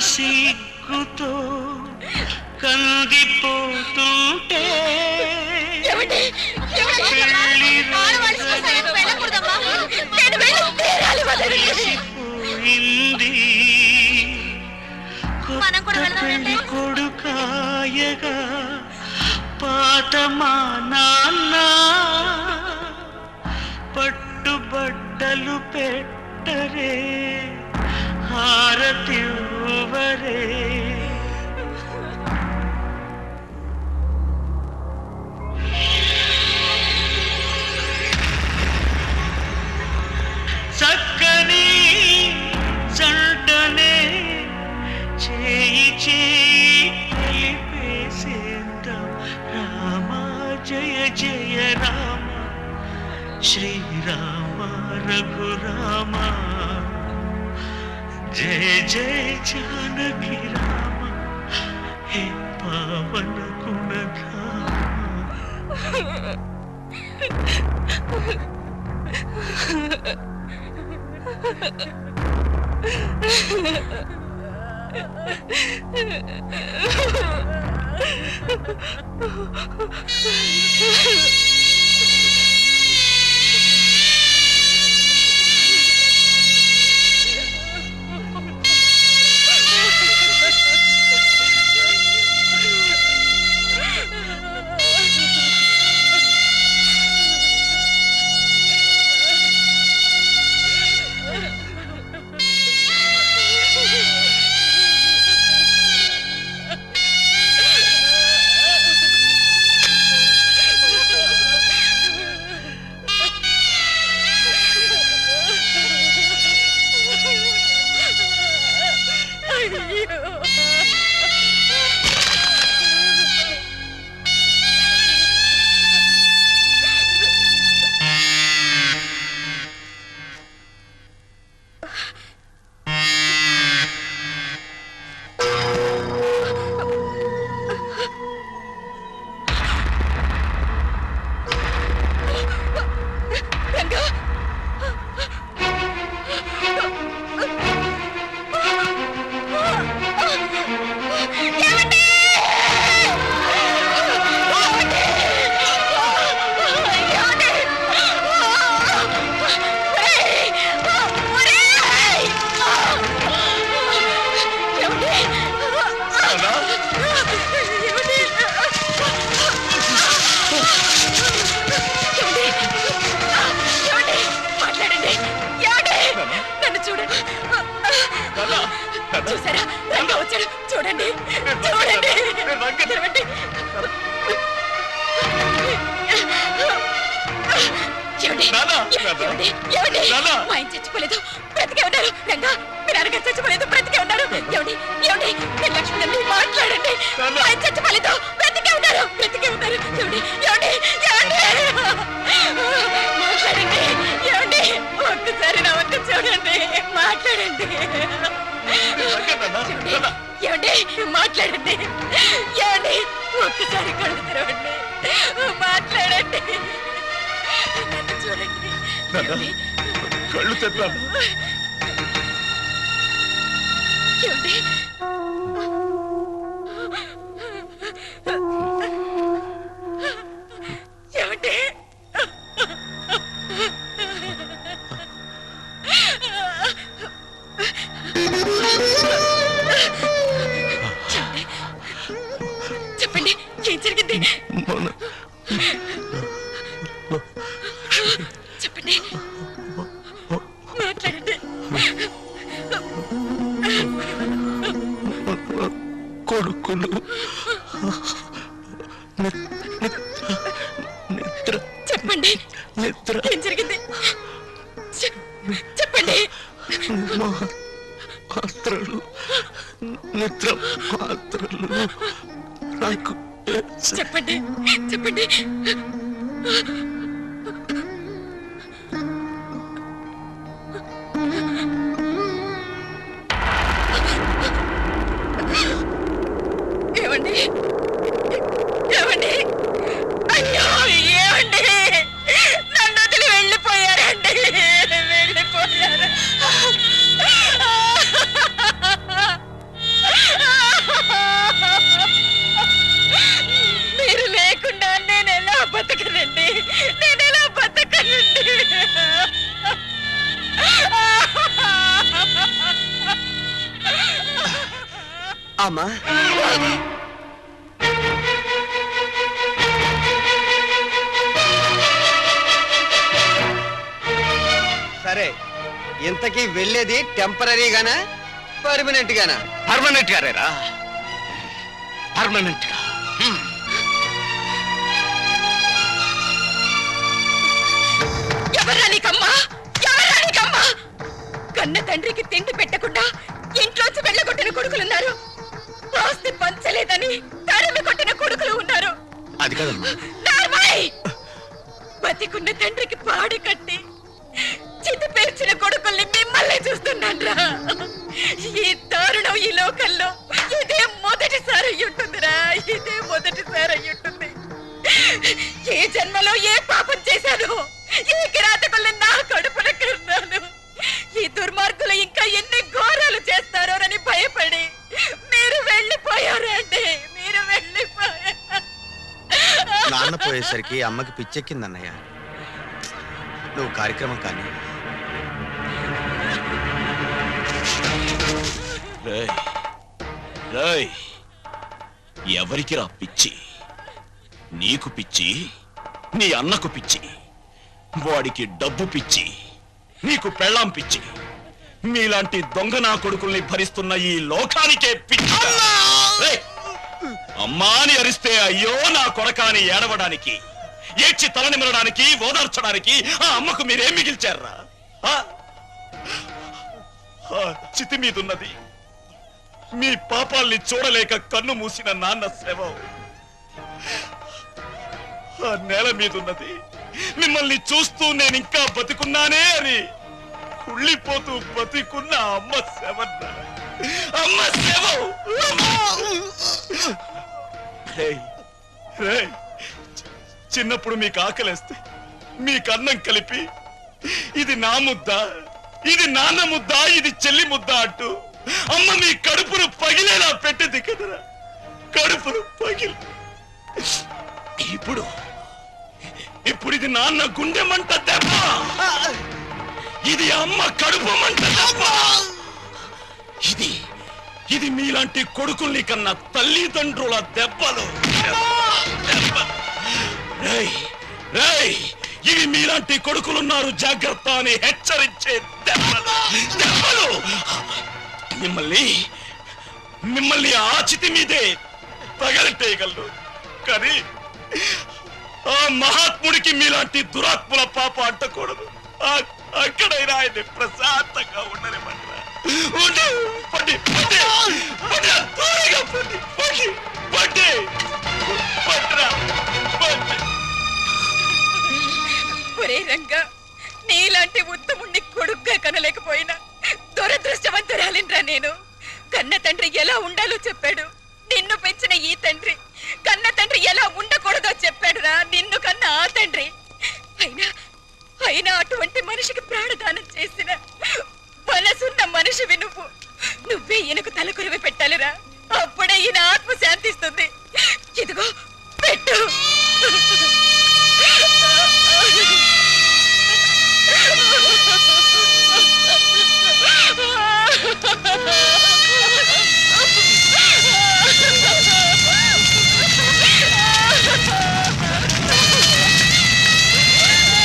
సిగ్గుతో కందిపోతుంటే? పెళ్ళి కొడుకాయగా పాత మా నాన్న పట్టుబట్టలు పెట్టరే హారతివ్వరే చక్కని జంటనే చేయి చేయి కలిపేసేద్దాం రామ జయ జయ రామ. శ్రీరామ రఘురామా. జయ జయ జానకి రామ హే పావన గుణధామ రంగా చూసారా? రంగా వచ్చాడు. చూడండి. చూడండి. తెరవండి. మా ఆయన చచ్చిపోలేదు. బ్రతికే ఉన్నారు. రంగా మీరు అనగా చచ్చిపోలేదు. బ్రతికే ఉన్నారు. ఏమండి? ఏమండి? మీరు లక్ష్మణ్ మాట్లాడండి! మా ఆయన చచ్చిపోలేదు. బ్రతికే ఉన్నారు. బ్రతికే ఉన్నారు. ఏమండి? ఏమండి? ఏమండి? మాట్లాడండి. ఏమండి ఒక్కసారి నా వంక చూడండి మాట్లాడండి. ఏమండి? మాట్లాడండి. ఏమండి ఒక్కసారి కళ్ళు తెరవండి. మాట్లాడండి. నన్ను చూడండి? కళ్ళు ఏమండి ఏమండి? చెప్పండి. మాట్లాడండి. కొడుకులు. నిద్ర. చెప్పండి. నిద్ర. ఏం జరిగింది? చెప్పండి. మాత్రలు. నిద్ర మాత్రలు. నాకు చెప్పండి. చెప్పండి. ఇంతకీ వెళ్ళేది టెంపరీగానా? పర్మనెంట్ గానా పర్మనెంట్ గారేరా పర్మనెంట్గా ఎవర్రా నీకమ్మా? కన్న తండ్రికి తిండి పెట్టకుండా ఇంట్లోంచి వెళ్ళగొట్టిన కొడుకులున్నారు. ఆస్తి పంచలేదని తరిమి కొట్టిన కొడుకులు ఉన్నారు. అది కదమ్మా. నార్మల్! బతికున్న తండ్రికి పాడి కట్టి చూస్తున్నాన్రా ఈ దారుణం ఈ లోకల్లో ఇదే మొదటిసారి అయి ఇదే మొదటిసారి అయి ఉంటుంది ఏ జన్మలో ఏ పాపం చేశాను? ఈ కిరాతకుల్ని నా కడుపున కన్నాను ఈ దుర్మార్గులు ఇంకా ఎన్ని ఘోరాలు చేస్తారోనని భయపడి మీరు వెళ్ళిపోయారండి మీరు వెళ్ళిపోయారు నాన్న పోయేసరికి అమ్మకి పిచ్చెక్కిందన్నయ్య. నువ్వు కార్యక్రమం కానీ రేయ్ రేయ్ ఎవరికి రా పిచ్చి నీకు పిచ్చి నీ అన్నకు పిచ్చి వాడికి డబ్బు పిచ్చి నీకు పెళ్ళాం పిచ్చి మీలాంటి దొంగ నా కొడుకుల్ని భరిస్తున్న ఈ లోకానికే పిచ్చి రేయ్! అమ్మా అని అరిస్తే అయ్యో నా కొడకాని ఏడవడానికి ఏడ్చి తలనిమరడానికి ఓదార్చడానికి ఆ అమ్మకు మీరేం మిగిల్చారా ఆ? ఆ చితి మీదున్నది మీ పాపాల్ని చూడలేక కన్ను మూసిన నాన్న శవం. ఆ నేల మీదున్నది. మిమ్మల్ని చూస్తూ నేను ఇంకా బతికున్నానే అని కుళ్ళిపోతూ బతికున్న అమ్మ శవన్న అమ్మ శవం! చిన్నప్పుడు మీకు ఆకలేస్తే మీకు అన్నం కలిపి ఇది నా ముద్ద ఇది నాన్న ముద్ద ఇది చెల్లి ముద్ద అంటూ అమ్మ మీ కడుపును పగిలేలా పెట్టింది కదరా. కడుపును పగిలి. ఇప్పుడు ఇప్పుడు ఇది నాన్న గుండె మంట దెబ్బ. ఇది అమ్మ కడుపు మంట దెబ్బ. ఇది ఇది మీలాంటి కొడుకుల్ని కన్నా తల్లిదండ్రుల దెబ్బలు. ఇవి మీలాంటి కొడుకులున్నారు జాగ్రత్త అని హెచ్చరించే దెబ్బలు. దెబ్బలు. మిమ్మల్ని మిమ్మల్ని చితి మీదే తగలటేయగలరు కానీ ఆ మహాత్ముడికి మీలాంటి దురాత్ముల పాప అంటకూడదు. అక్కడైనా ఆయన్ని ప్రశాంతంగా ఉండనివ్వండి. ఉండి.